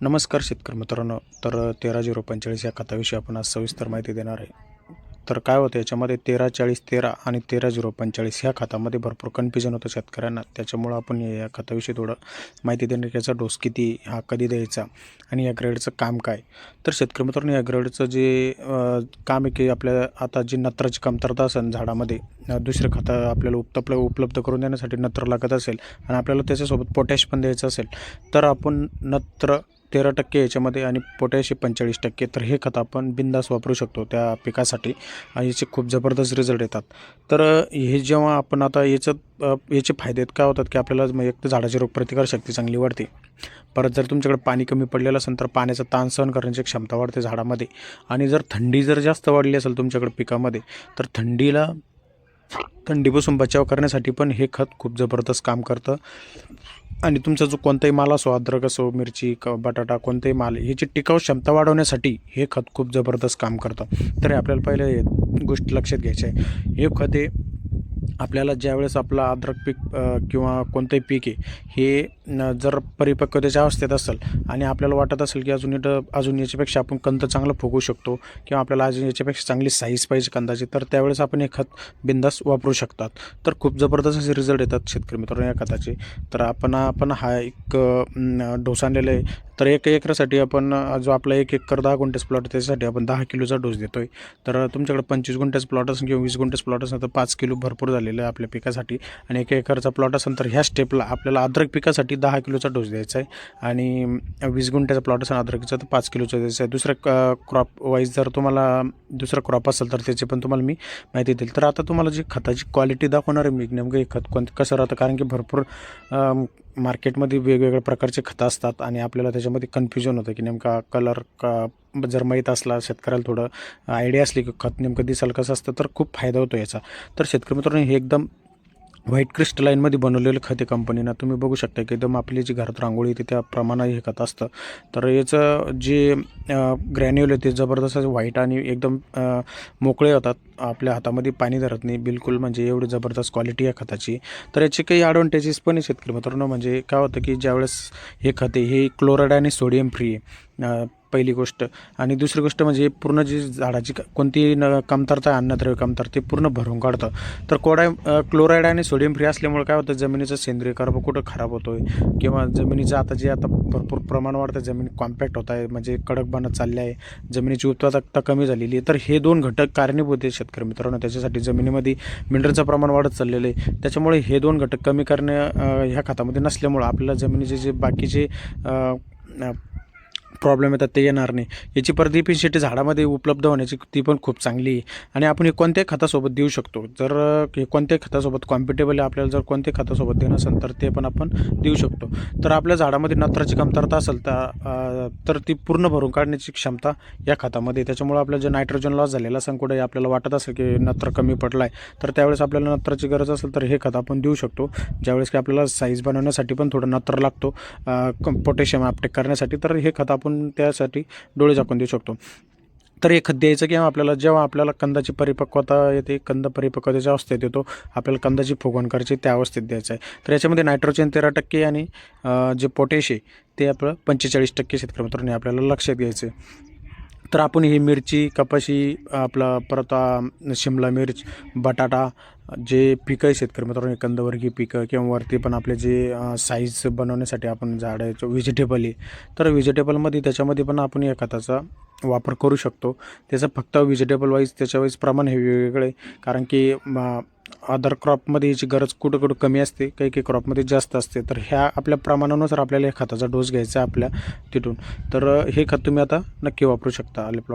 नमस्कार शेतकरी मित्रांनो. तर तेरा झिरो पंचेचाळीस या खताविषयी आपण आज सविस्तर माहिती देणार आहे. तर काय होतं याच्यामध्ये तेरा चाळीस तेरा आणि तेरा झिरो पंचेचाळीस ह्या खतामध्ये भरपूर कन्फ्युजन होतं शेतकऱ्यांना. त्याच्यामुळं आपण या खताविषयी थोडं माहिती देणार की याचा डोस किती हा कधी द्यायचा आणि या ग्रेडचं काम काय? तर शेतकरी मित्रांनो या ग्रेडचं जे काम आहे की आपल्या आता जी नत्राची कमतरता असेल झाडामध्ये दुसरं खतं आपल्याला उप उपलब्ध करून देण्यासाठी नत्र लागत असेल आणि आपल्याला त्याच्यासोबत पोटॅश पण द्यायचं असेल तर आपण नत्र तेरा टक्के याच्यामध्ये आणि पोटॅश पंचेचाळीस टक्के. तर हे खत आपण बिंदास वापरू शकतो त्या पिकासाठी. आणि याचे खूप जबरदस्त रिझल्ट येतात. तर हे जेव्हा आपण आता याचं याचे फायदे काय होतात की आपल्याला मग एक तर झाडाची रोगप्रतिकारशक्ती चांगली वाढते. परत जर तुमच्याकडे पाणी कमी पडलेलं असेल तर पाण्याचा ताण सहन करण्याची क्षमता वाढते झाडामध्ये. आणि जर थंडी जर जास्त वाढली असेल तुमच्याकडे पिकामध्ये तर थंडीला थंडीपासून बचाव करण्यासाठी पण हे खत खूप जबरदस्त काम करतं. आणि तुमचा जो कोणताही माल असो अद्रक असो मिरची क बटाटा कोणताही माल ह्याची टिकाऊ क्षमता वाढवण्यासाठी हे खत खूप जबरदस्त काम करतं. तर आपल्याला पहिले हे गोष्ट लक्षात घ्यायची आहे. हे खत हे आपल्याला ज्यावेळेस आपलं अद्रक पीक किंवा कोणतंही पीक आहे हे जर परिपक्वतेच्या अवस्थेत असेल आणि आपल्याला वाटत असेल की अजून इथं अजून याच्यापेक्षा आपण कंद चांगलं फुगू शकतो किंवा आपल्याला अजून याच्यापेक्षा चांगली साईज पाहिजे कंदाची तर त्यावेळेस आपण हे खत बिंदास वापरू शकतात. तर खूप जबरदस्त असे रिझल्ट येतात शेतकरी मित्रांनो या खताचे. तर आपण आपण हा एक डोस आणलेला आहे. तर एक एकरासाठी आपण जो आपला एक एकर दहा गुंठेच प्लॉट त्याच्यासाठी आपण दहा किलोचा डोस देतो आहे तर तुमच्याकडे पंचवीस गुंठेच प्लॉट असेल किंवा वीस गुंठेच प्लॉट असेल तर पाच किलो भरपूर झालेलं आहे आपल्या पिकासाठी. आणि एक एकरचा प्लॉट असेल तर ह्या स्टेपला आपल्याला अद्रक पिकासाठी दहा किलोचा डोस द्यायचा आहे. आणि वीस गुंठ्याचा प्लॉट असेल अद्रकीचा तर पाच किलोचा द्यायचा आहे. दुसऱ्या क्रॉप वाईज जर तुम्हाला दुसरा क्रॉप असेल तर त्याची पण तुम्हाला मी माहिती देईल. तर आता तुम्हाला जी खताची क्वालिटी दाखवणार आहे मी नेमकं हे खत कोणतं कसं राहतं? कारण की भरपूर मार्केटमध्ये वेगवेगळ्या प्रकारचे खतं असतात आणि आपल्याला त्याच्यामध्ये कन्फ्युजन होतं की नेमका कलर का जर माहीत असला शेतकऱ्याला थोडं आयडिया असली की खत नेमकं दिसाल कसं असतं तर खूप फायदा होतो याचा. तर शेतकरी मित्रांनो हे एकदम व्हाईट क्रिस्टलाईनमध्ये बनवलेलं खत आहे कंपनीनं तुम्ही बघू शकता की एकदम आपली जी घरात रांगोळी येते त्या प्रमाणात हे खत असतं. तर याचं जे ग्रॅन्युअल आहे ते जबरदस्त व्हाईट आणि एकदम मोकळे होतात. आपल्या हातामध्ये पाणी धरत नाही. बिलकुल म्हणजे एवढी जबरदस्त क्वालिटी आहे खताची. तर याचे काही ॲडव्हान्टेजेस पण आहे शेतकरी मित्रांनो. म्हणजे काय होतं की ज्यावेळेस हे खते हे क्लोराईड आणि सोडियम फ्री आहे. पहिली गोष्ट. आणि दुसरी गोष्ट म्हणजे पूर्ण जी झाडाची कोणती न कमतरता आहे, अन्नद्रव्य कमतरता ते पूर्ण भरून काढतं. तर कोडाय क्लोराईड आणि सोडियम फ्री असल्यामुळे काय होतं जमिनीचं सेंद्रिय कर्ब कुठं खराब होतो आहे किंवा जमिनीचं आता जे आता भरपूर प्रमाण वाढतं जमीन कॉम्पॅक्ट होत आहे म्हणजे कडक बनत चालले आहे जमिनीची उत्पादकता कमी झालेली आहे तर हे दोन घटक कारणीभूत आहेत शेतकरी मित्रांनो. त्याच्यासाठी जमिनीमध्ये मिनरलचं प्रमाण वाढत चाललेलं आहे. त्याच्यामुळे हे दोन घटक कमी करणे ह्या खतामध्ये नसल्यामुळं आपल्याला जमिनीचे जे बाकीचे प्रॉब्लेम येतात ते येणार नाही. याची प्रतिपिंशिटी झाडामध्ये उपलब्ध होण्याची ती पण खूप चांगली आहे. आणि आपण हे कोणत्याही खतासोबत देऊ शकतो. जर हे कोणत्याही खतासोबत कॉम्पिटेबल आहे आपल्याला जर कोणत्याही खतासोबत देणं असेल तर ते पण आपण देऊ शकतो. तर आपल्या झाडामध्ये नत्राची कमतरता असेल तर तर ती पूर्ण भरून काढण्याची क्षमता या खतामध्ये त्याच्यामुळे आपलं जे नायट्रोजन लॉस झालेला असेल कुठे आपल्याला वाटत असेल की नत्र कमी पडला आहे तर त्यावेळेस आपल्याला नत्राची गरज असेल तर हे खत आपण देऊ शकतो. ज्यावेळेस की आपल्याला साईज बनवण्यासाठी पण थोडं नत्र लागतो पोटॅशियम अपटेक करण्यासाठी तर हे खत आपण त्यासाठी डोळे झाकून देऊ शकतो. तर हे खत द्यायचं किंवा आपल्याला जेव्हा आपल्याला कंदाची परिपक्वता येते कंद परिपक्वतेच्या अवस्थेत येतो आपल्याला कंदाची फुगवण करायची त्या अवस्थेत द्यायचं आहे. तर याच्यामध्ये नायट्रोजन तेरा टक्के आणि जे पोटॅश आहे ते आपलं पंचेचाळीस टक्के शेतकरी मित्रांनो आपल्याला लक्षात घ्यायचं आहे. तर आपण ही मिरची कपाशी आपला परत शिमला मिर्च बटाटा जे पिकं आहे शेतकरी मित्रांनो कंदवर्गीय पिकं किंवा वरती पण आपले जे साईज बनवण्यासाठी आपण झाडाचं व्हेजिटेबल आहे तर व्हेजिटेबलमध्ये त्याच्यामध्ये पण आपण या खताचा वापर करू शकतो त्याचं फक्त व्हेजिटेबल वाईज त्याच्या वाईज प्रमाण हे वेगवेगळे आहे. कारण की अदर क्रॉपमध्ये याची गरज कुठं कुठं कमी असते काही काही क्रॉपमध्ये जास्त असते तर ह्या आपल्या प्रमाणानुसार आपल्याला या खताचा डोस घ्यायचा आहे आपल्या तिथून. तर हे खत तुम्ही आता नक्की वापरू शकता आले प्लॉट.